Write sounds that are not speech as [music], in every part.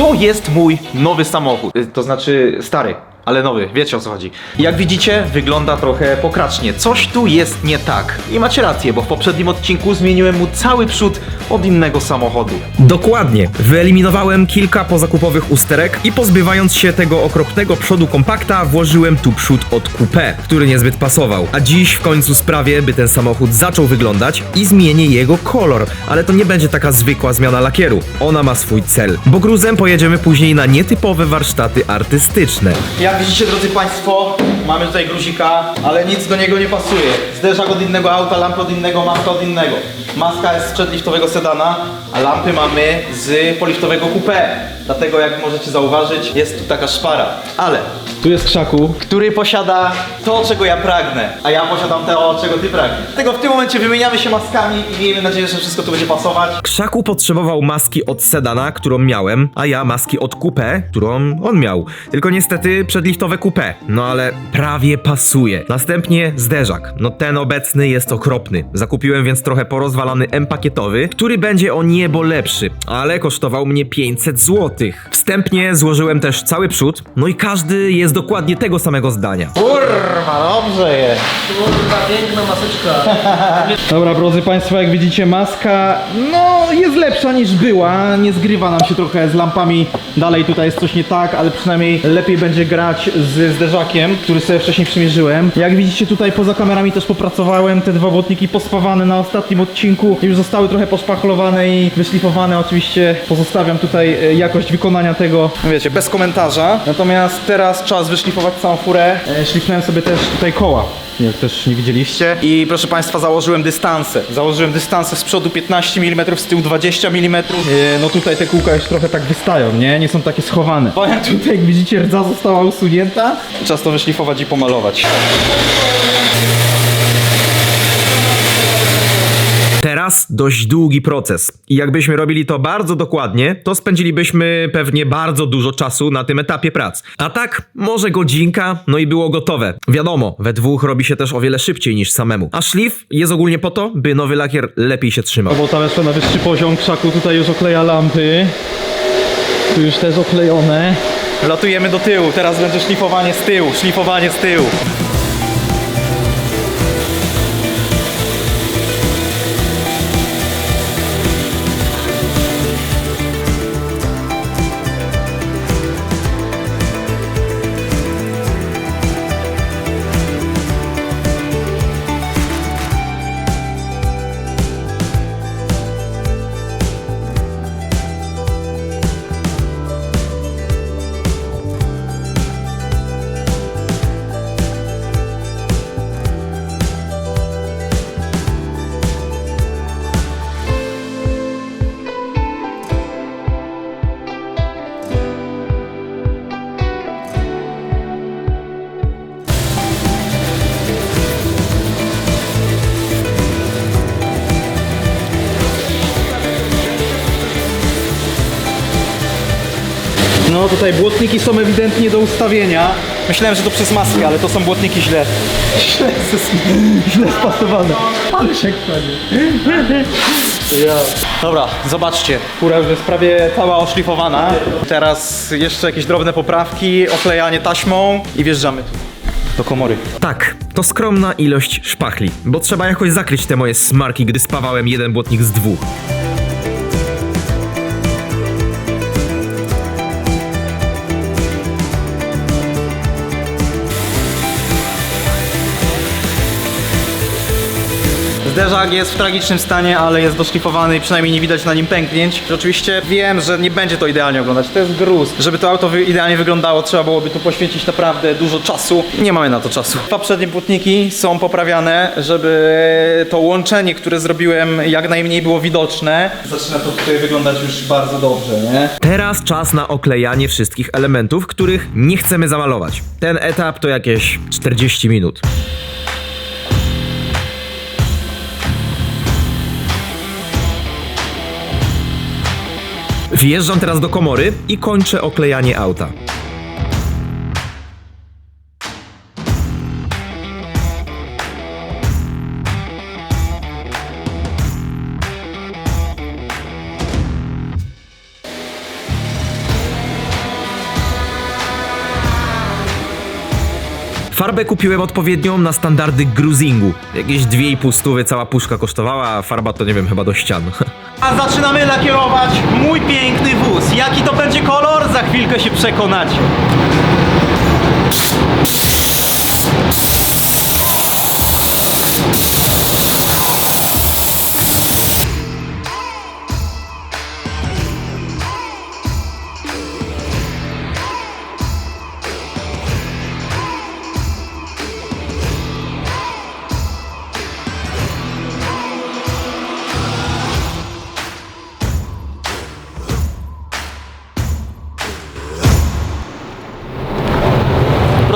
To jest mój nowy samochód. Y, To znaczy stary. Ale nowy, wiecie o co chodzi. Jak widzicie, wygląda trochę pokracznie. Coś tu jest nie tak. I macie rację, bo w poprzednim odcinku zmieniłem mu cały przód od innego samochodu. Dokładnie. Wyeliminowałem kilka pozakupowych usterek i pozbywając się tego okropnego przodu kompakta, włożyłem tu przód od coupé, który niezbyt pasował. A dziś w końcu sprawię, by ten samochód zaczął wyglądać i zmienię jego kolor. Ale to nie będzie taka zwykła zmiana lakieru. Ona ma swój cel. Bo gruzem pojedziemy później na nietypowe warsztaty artystyczne. Jak widzicie, drodzy Państwo, mamy tutaj gruzika, ale nic do niego nie pasuje. Zderzak od innego auta, lampy od innego, maska od innego. Maska jest z przedliftowego sedana, a lampy mamy z poliftowego coupé. Dlatego, jak możecie zauważyć, jest tu taka szpara. Ale tu jest krzaku, który posiada to, czego ja pragnę, a ja posiadam to, czego ty pragniesz. Dlatego w tym momencie wymieniamy się maskami i miejmy nadzieję, że wszystko tu będzie pasować. Krzaku potrzebował maski od sedana, którą miałem, a ja maski od coupé, którą on miał. Tylko niestety przedliftowe coupé. No ale prawie pasuje. Następnie zderzak. No ten obecny jest okropny. Zakupiłem więc trochę porozwalany M-pakietowy, który będzie o niebo lepszy, ale kosztował mnie 500 zł. Wstępnie złożyłem też cały przód, no i każdy jest dokładnie tego samego zdania. Kurwa, dobrze jest. Kurwa, piękna maseczka. [laughs] Dobra, drodzy Państwo, jak widzicie, maska no jest lepsza niż była. Nie zgrywa nam się trochę z lampami. Dalej tutaj jest coś nie tak, ale przynajmniej lepiej będzie grać z zderzakiem, który sobie wcześniej przymierzyłem. Jak widzicie, tutaj poza kamerami też popracowałem. Te dwa błotniki pospawane na ostatnim odcinku już zostały trochę poszpachlowane i wyszlifowane. Oczywiście pozostawiam tutaj e, jakość wykonania tego, wiecie, bez komentarza. Natomiast teraz czas wyszlifować całą furę. E, Szlifnąłem sobie też tutaj koła. Jak też nie widzieliście. I proszę Państwa, założyłem dystanse. Założyłem dystanse z przodu 15 mm, z tyłu 20 mm. Yy, no tutaj te kółka już trochę tak wystają, nie? Nie są takie schowane. [laughs] Bo jak tutaj, jak widzicie, rdza została usunięta. Czas to wyszlifować i pomalować. Teraz dość długi proces. I jakbyśmy robili to bardzo dokładnie, to spędzilibyśmy pewnie bardzo dużo czasu na tym etapie prac. A tak, może godzinka, no i było gotowe. Wiadomo, we dwóch robi się też o wiele szybciej niż samemu. A szlif jest ogólnie po to, by nowy lakier lepiej się trzymał. Robota weszła na wyższy poziom. Krzaku tutaj już okleja lampy. Tu już też oklejone. Latujemy do tyłu, teraz będzie szlifowanie z tyłu, szlifowanie z tyłu. Tutaj błotniki są ewidentnie do ustawienia. Myślałem, że to przez maskę, ale to są błotniki źle. Źle, [laughs] źle spasowane. Ale się kładzie. Dobra, zobaczcie. Fura już jest prawie cała oszlifowana. Teraz jeszcze jakieś drobne poprawki, oklejanie taśmą i wjeżdżamy. Do komory. Tak, to skromna ilość szpachli, bo trzeba jakoś zakryć te moje smarki, gdy spawałem jeden błotnik z dwóch. Zderzak jest w tragicznym stanie, ale jest doszlifowany i przynajmniej nie widać na nim pęknięć. Oczywiście wiem, że nie będzie to idealnie oglądać. To jest gruz. Żeby to auto idealnie wyglądało, trzeba byłoby tu poświęcić naprawdę dużo czasu. Nie mamy na to czasu. Poprzednie płótniki są poprawiane, żeby to łączenie, które zrobiłem, jak najmniej było widoczne. Zaczyna to tutaj wyglądać już bardzo dobrze, nie? Teraz czas na oklejanie wszystkich elementów, których nie chcemy zamalować. Ten etap to jakieś 40 minut. Wjeżdżam teraz do komory i kończę oklejanie auta. Farbę kupiłem odpowiednią na standardy gruzingu. Jakieś 2,5 stówy cała puszka kosztowała, a farba to nie wiem, chyba do ścian. [laughs] A zaczynamy lakierować mój piękny wóz. Jaki to będzie kolor? Za chwilkę się przekonacie.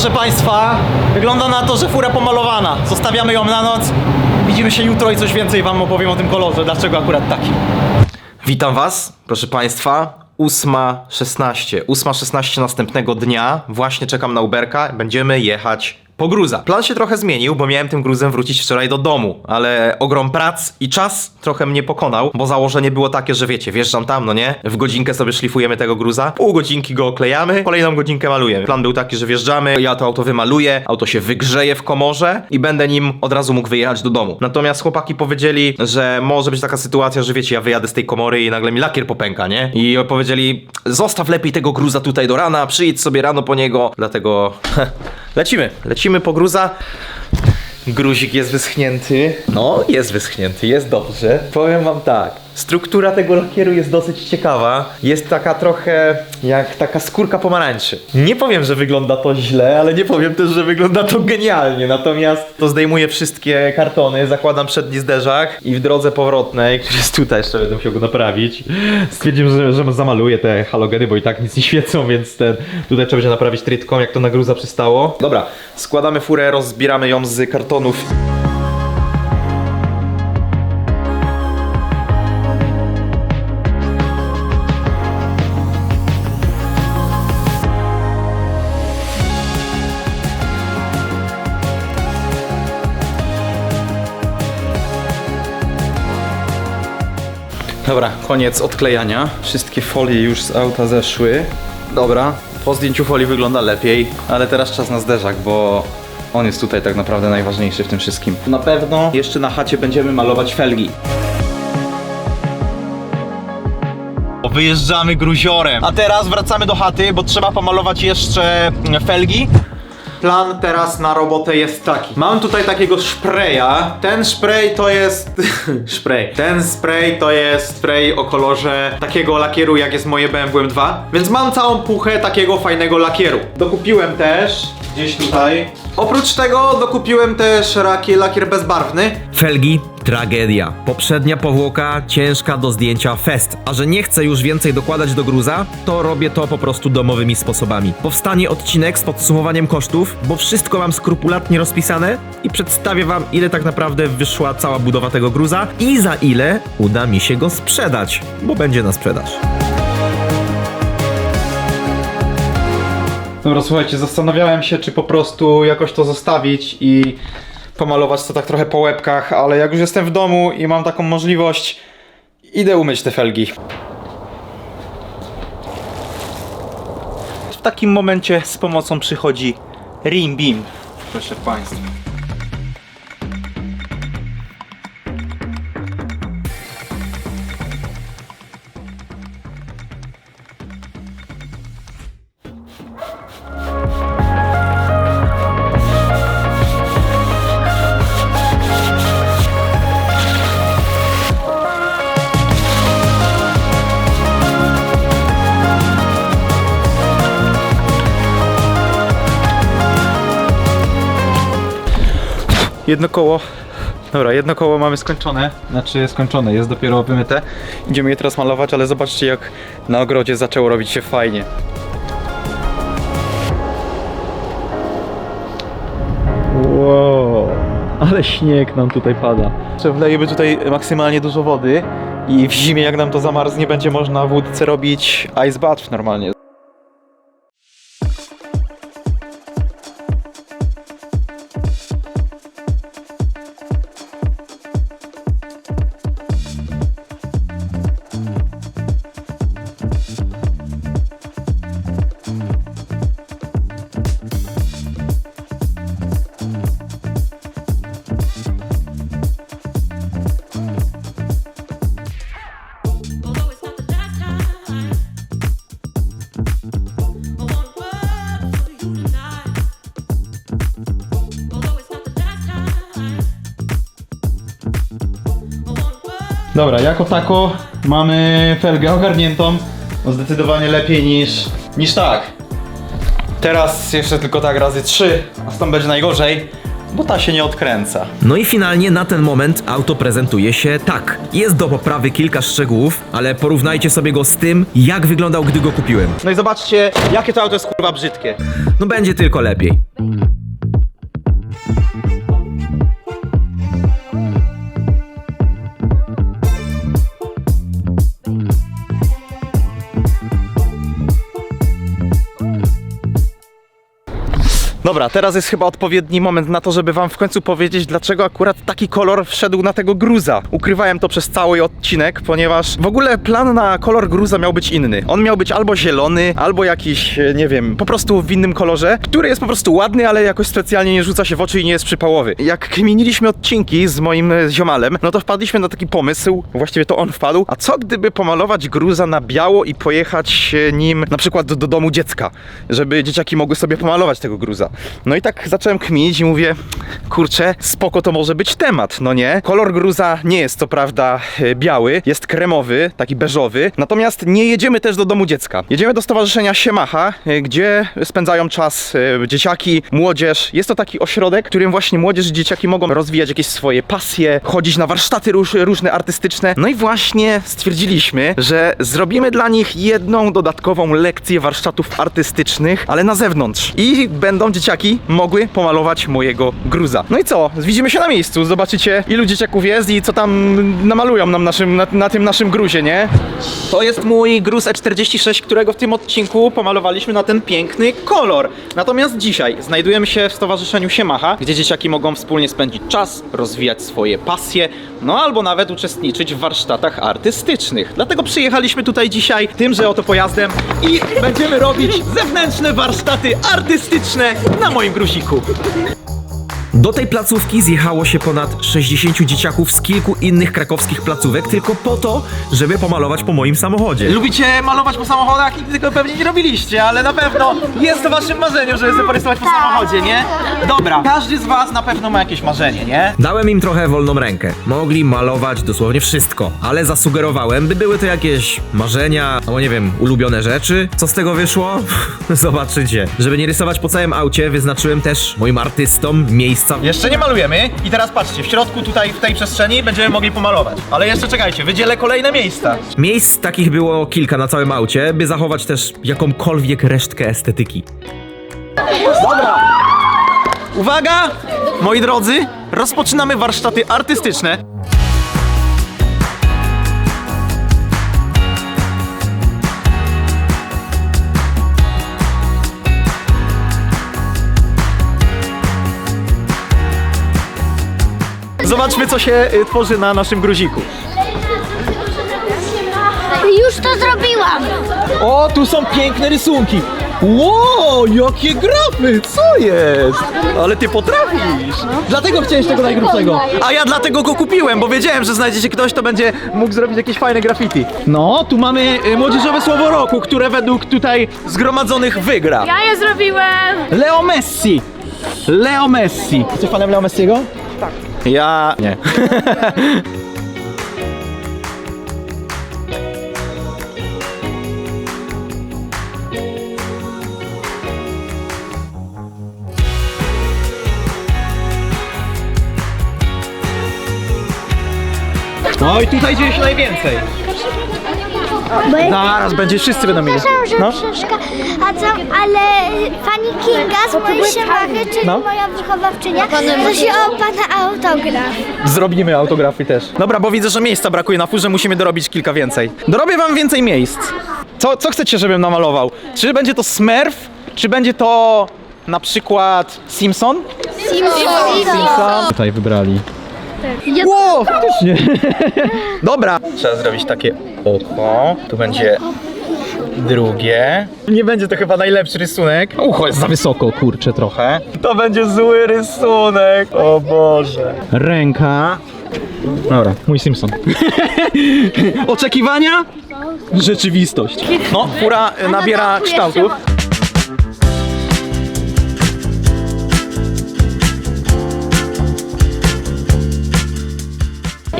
Proszę Państwa, wygląda na to, że fura pomalowana. Zostawiamy ją na noc. Widzimy się jutro i coś więcej Wam opowiem o tym kolorze. Dlaczego akurat taki? Witam Was, proszę Państwa. 8.16. 8.16 następnego dnia. Właśnie czekam na Uberka. Będziemy jechać po gruza. Plan się trochę zmienił, bo miałem tym gruzem wrócić wczoraj do domu, ale ogrom prac i czas trochę mnie pokonał, bo założenie było takie, że wiecie, wjeżdżam tam, no nie? W godzinkę sobie szlifujemy tego gruza, pół godzinki go oklejamy, kolejną godzinkę malujemy. Plan był taki, że wjeżdżamy, ja to auto wymaluję, auto się wygrzeje w komorze i będę nim od razu mógł wyjechać do domu. Natomiast chłopaki powiedzieli, że może być taka sytuacja, że wiecie, ja wyjadę z tej komory i nagle mi lakier popęka, nie? I powiedzieli, zostaw lepiej tego gruza tutaj do rana, przyjdź sobie rano po niego, dlatego [laughs] lecimy, lecimy po gruza. Gruzik jest wyschnięty. No, jest wyschnięty, jest dobrze. Powiem wam tak. Struktura tego lakieru jest dosyć ciekawa. Jest taka trochę jak taka skórka pomarańczy. Nie powiem, że wygląda to źle, ale nie powiem też, że wygląda to genialnie. Natomiast to zdejmuję wszystkie kartony, zakładam przedni zderzak i w drodze powrotnej, który jest tutaj, jeszcze będę musiał go naprawić, stwierdziłem, że, że zamaluję te halogeny, bo i tak nic nie świecą, więc ten, tutaj trzeba będzie naprawić trytką, jak to na gruza przystało. Dobra, składamy furę, rozbieramy ją z kartonów. Dobra, koniec odklejania. Wszystkie folie już z auta zeszły. Dobra, po zdjęciu folii wygląda lepiej, ale teraz czas na zderzak, bo on jest tutaj tak naprawdę najważniejszy w tym wszystkim. Na pewno jeszcze na chacie będziemy malować felgi. Wyjeżdżamy gruziorem. A teraz wracamy do chaty, bo trzeba pomalować jeszcze felgi. Plan teraz na robotę jest taki. Mam tutaj takiego szpreja. Ten spray to jest. [laughs] spray. Ten spray to jest spray o kolorze takiego lakieru, jak jest moje BMW M2. Więc mam całą puchę takiego fajnego lakieru. Dokupiłem też gdzieś tutaj. Oprócz tego dokupiłem też raki, lakier bezbarwny. Felgi, tragedia. Poprzednia powłoka ciężka do zdjęcia fest. A że nie chcę już więcej dokładać do gruza, to robię to po prostu domowymi sposobami. Powstanie odcinek z podsumowaniem kosztów, bo wszystko mam skrupulatnie rozpisane i przedstawię wam ile tak naprawdę wyszła cała budowa tego gruza i za ile uda mi się go sprzedać, bo będzie na sprzedaż. Dobra, słuchajcie, zastanawiałem się, czy po prostu jakoś to zostawić i pomalować to tak trochę po łebkach, ale jak już jestem w domu i mam taką możliwość, idę umyć te felgi. W takim momencie z pomocą przychodzi Rim Beam. Proszę Państwa. Jedno koło. Dobra, jedno koło mamy skończone. Znaczy skończone, jest dopiero wymyte. Idziemy je teraz malować, ale zobaczcie jak na ogrodzie zaczęło robić się fajnie. Wow, ale śnieg nam tutaj pada. Wlejemy tutaj maksymalnie dużo wody i w zimie jak nam to zamarznie będzie można w łódce robić ice bath normalnie. Dobra, jako tako mamy felgę ogarniętą. No zdecydowanie lepiej niż, niż tak. Teraz jeszcze tylko tak razy trzy, a stąd będzie najgorzej, bo ta się nie odkręca. No i finalnie na ten moment auto prezentuje się tak. Jest do poprawy kilka szczegółów, ale porównajcie sobie go z tym, jak wyglądał, gdy go kupiłem. No i zobaczcie, jakie to auto jest kurwa brzydkie. No będzie tylko lepiej. Dobra, teraz jest chyba odpowiedni moment na to, żeby wam w końcu powiedzieć, dlaczego akurat taki kolor wszedł na tego gruza. Ukrywałem to przez cały odcinek, ponieważ w ogóle plan na kolor gruza miał być inny. On miał być albo zielony, albo jakiś, e, nie wiem, po prostu w innym kolorze, który jest po prostu ładny, ale jakoś specjalnie nie rzuca się w oczy i nie jest przypałowy. Jak kminiliśmy odcinki z moim e, ziomalem, no to wpadliśmy na taki pomysł, właściwie to on wpadł, a co gdyby pomalować gruza na biało i pojechać e, nim na przykład do, do domu dziecka, żeby dzieciaki mogły sobie pomalować tego gruza. No i tak zacząłem kminić i mówię, kurczę, spoko to może być temat, no nie? Kolor gruza nie jest co prawda e, biały, jest kremowy, taki beżowy, natomiast nie jedziemy też do domu dziecka. Jedziemy do Stowarzyszenia Siemacha, e, gdzie spędzają czas e, dzieciaki, młodzież. Jest to taki ośrodek, w którym właśnie młodzież i dzieciaki mogą rozwijać jakieś swoje pasje, chodzić na warsztaty róż, różne artystyczne. No i właśnie stwierdziliśmy, że zrobimy dla nich jedną dodatkową lekcję warsztatów artystycznych, ale na zewnątrz. I będą dzieciaki mogły pomalować mojego gruza. No i co? Widzimy się na miejscu, zobaczycie ilu dzieciaków jest i co tam namalują nam naszym, na, na tym naszym gruzie, nie? To jest mój gruz E46, którego w tym odcinku pomalowaliśmy na ten piękny kolor. Natomiast dzisiaj znajdujemy się w Stowarzyszeniu Siemacha, gdzie dzieciaki mogą wspólnie spędzić czas, rozwijać swoje pasje, no albo nawet uczestniczyć w warsztatach artystycznych. Dlatego przyjechaliśmy tutaj dzisiaj tymże oto pojazdem i będziemy robić zewnętrzne warsztaty artystyczne na moim gruziku. Do tej placówki zjechało się ponad 60 dzieciaków z kilku innych krakowskich placówek tylko po to, żeby pomalować po moim samochodzie. Lubicie malować po samochodach i tego pewnie nie robiliście, ale na pewno jest to waszym marzeniem, żeby sobie porysować po samochodzie, nie? Dobra, każdy z was na pewno ma jakieś marzenie, nie? Dałem im trochę wolną rękę. Mogli malować dosłownie wszystko, ale zasugerowałem, by były to jakieś marzenia, albo nie wiem, ulubione rzeczy. Co z tego wyszło? Zobaczycie. Żeby nie rysować po całym aucie, wyznaczyłem też moim artystom miejsca. Jeszcze nie malujemy i teraz patrzcie, w środku tutaj, w tej przestrzeni będziemy mogli pomalować. Ale jeszcze czekajcie, wydzielę kolejne miejsca. Miejsc takich było kilka na całym aucie, by zachować też jakąkolwiek resztkę estetyki. Uwaga, moi drodzy, rozpoczynamy warsztaty artystyczne. Zobaczmy, co się y, tworzy na naszym gruziku. Już to zrobiłam! O, tu są piękne rysunki. Wow, jakie grafy, co jest? Ale ty potrafisz. Dlatego chciałeś tego najgrubszego. A ja dlatego go kupiłem, bo wiedziałem, że znajdziecie ktoś, kto będzie mógł zrobić jakieś fajne graffiti. No, tu mamy y, młodzieżowe słowo roku, które według tutaj zgromadzonych wygra. Ja je zrobiłem! Leo Messi. Leo Messi. Jesteś fanem Leo Messiego? Tak. Ja nie. [laughs] No i tutaj dzieje się najwięcej. Bo ja Zaraz będzie, wszyscy będą mieli. że No. przeszkadzam, ale pani Kinga z mojej siemachy, czyli No. moja wychowawczynia, prosi o pana autograf. Zrobimy autografy też. Dobra, bo widzę, że miejsca brakuje na furze, musimy dorobić kilka więcej. Dorobię wam więcej miejsc. Co, co chcecie, żebym namalował? Czy będzie to Smurf? Czy będzie to na przykład Simpson? Simpson. Tutaj wybrali. Wow, faktycznie. [laughs] Dobra. Trzeba zrobić takie oko. Tu będzie drugie. Nie będzie to chyba najlepszy rysunek. Ucho jest za wysoko, kurczę trochę. To będzie zły rysunek. O Boże. Ręka. Dobra, mój Simpson. [laughs] Oczekiwania? Rzeczywistość. No, fura nabiera kształtów.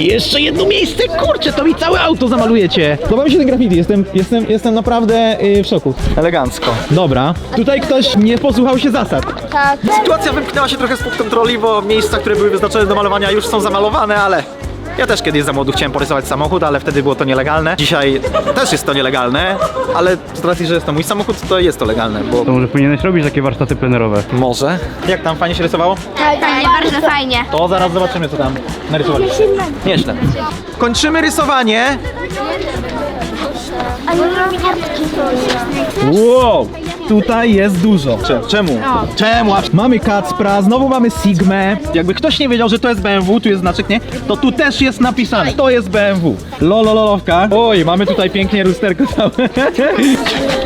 I jeszcze jedno miejsce, kurczę, to mi całe auto zamalujecie. Podoba mi się ten graffiti, jestem, jestem, jestem naprawdę yy, w szoku. Elegancko. Dobra, tutaj ktoś nie posłuchał się zasad. Tak. Sytuacja wymknęła się trochę spod kontroli, bo miejsca, które były wyznaczone do malowania już są zamalowane, ale ja też kiedyś za młodu chciałem porysować samochód, ale wtedy było to nielegalne. Dzisiaj też jest to nielegalne, ale z racji, że jest to mój samochód, to jest to legalne, bo... To może powinieneś robić takie warsztaty plenerowe. Może. Jak tam, fajnie się rysowało? Tak, fajnie, bardzo fajnie. To zaraz zobaczymy, co tam narysowaliście. Nieźle. Kończymy rysowanie. Ale robi kartki. Wow, tutaj jest dużo. Czemu? Czemu? Mamy Kacpra, znowu mamy Sigmę. Jakby ktoś nie wiedział, że to jest BMW, tu jest znaczek, nie? To tu też jest napisane, to jest BMW. Lolololowka. Oj, mamy tutaj pięknie lusterko całe. [laughs]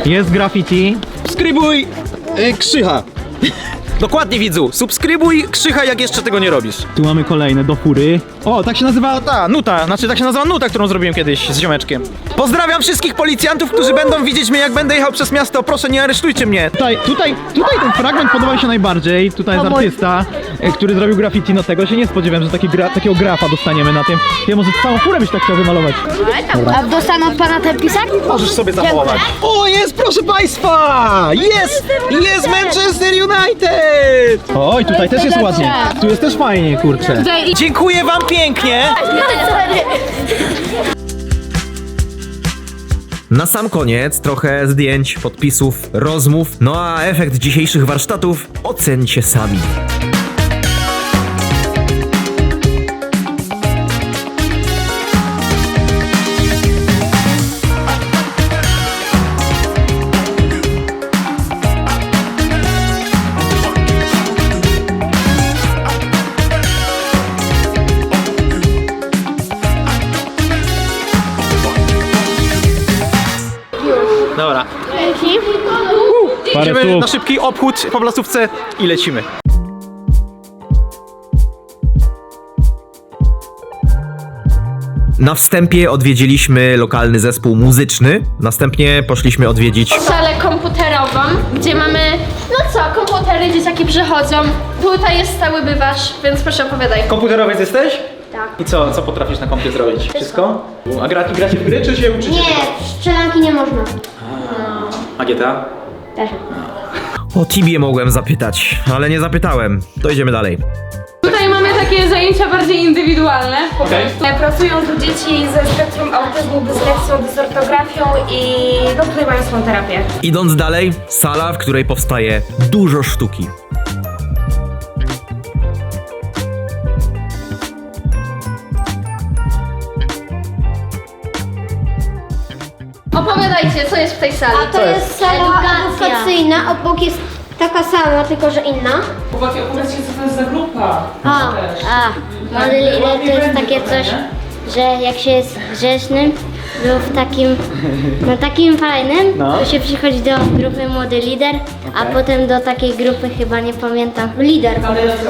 Jest graffiti. Subskrybuj y, Krzycha. Dokładnie widzu, subskrybuj Krzycha, jak jeszcze tego nie robisz. Tu mamy kolejne do fury. O, tak się nazywa Ta, nuta, znaczy tak się nazywa nuta, którą zrobiłem kiedyś z ziomeczkiem. Pozdrawiam wszystkich policjantów, którzy będą widzieć mnie, jak będę jechał przez miasto. Proszę, nie aresztujcie mnie. Tutaj, tutaj, tutaj ten fragment podoba mi się najbardziej. Tutaj jest artysta, e, który zrobił graffiti. No tego się nie spodziewałem, że taki gra, takiego grafa dostaniemy na tym. Ja może całą furę byś tak chciał wymalować. A dostaną od pana ten pisak? Możesz sobie zachować. O, jest, proszę państwa! Jest! Jest Manchester United! Oj, tutaj też jest ładnie. Tu jest też fajnie, kurczę. Dziękuję wam pięknie. Na sam koniec trochę zdjęć, podpisów, rozmów, no a efekt dzisiejszych warsztatów ocencie sami. Szybki obchód po placówce i lecimy. Na wstępie odwiedziliśmy lokalny zespół muzyczny, następnie poszliśmy odwiedzić salę komputerową, gdzie mamy, no co, komputery, dzieciaki przychodzą. Tutaj jest stały bywasz, więc proszę opowiadaj. Komputerowiec jesteś? Tak. I co, co potrafisz na kompie zrobić? Wszystko? A gra, gracie w gry, czy się uczycie? Nie, strzelanki nie można. A GTA? O Tibię mogłem zapytać, ale nie zapytałem. To idziemy dalej. Tutaj mamy takie zajęcia bardziej indywidualne. Po Okej. prostu. Pracują tu dzieci ze spektrum autyzmu, dysleksją, dysortografią i no tutaj mają swoją terapię. Idąc dalej, sala, w której powstaje dużo sztuki. Co jest w tej sali. A to jest sala edukacyjna, obok jest taka sama, tylko że inna. Chłopaki, opowiedzcie, co to jest za grupa. A, a, Młody lider to jest takie coś, że jak się jest grzecznym lub takim, no takim fajnym, No. to się przychodzi do grupy Młody Lider, a potem do takiej grupy chyba nie pamiętam, lider,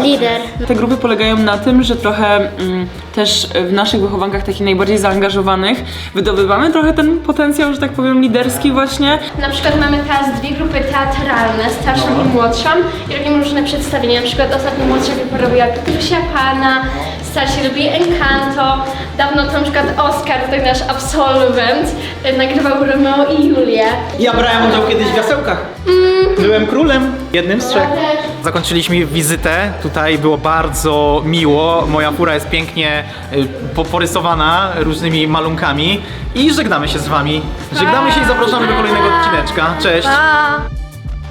lider. Te grupy polegają na tym, że trochę mm, też w naszych wychowankach takich najbardziej zaangażowanych wydobywamy trochę ten potencjał, że tak powiem, liderski właśnie. Na przykład mamy teraz dwie grupy teatralne, starszą i młodszą i robimy różne przedstawienia. Na przykład ostatnio młodsza grupa robiła Petrusia Pana, starsi robili Encanto. Dawno to na przykład Oskar, tutaj nasz absolwent, y, nagrywał Romeo i Julię. Ja brałem udział kiedyś w jasełkach. Byłem królem, jednym z trzech. Zakończyliśmy wizytę, tutaj było bardzo miło, moja fura jest pięknie y, po- porysowana różnymi malunkami i żegnamy się z wami. Żegnamy się i zapraszamy do kolejnego odcineczka. Cześć! A.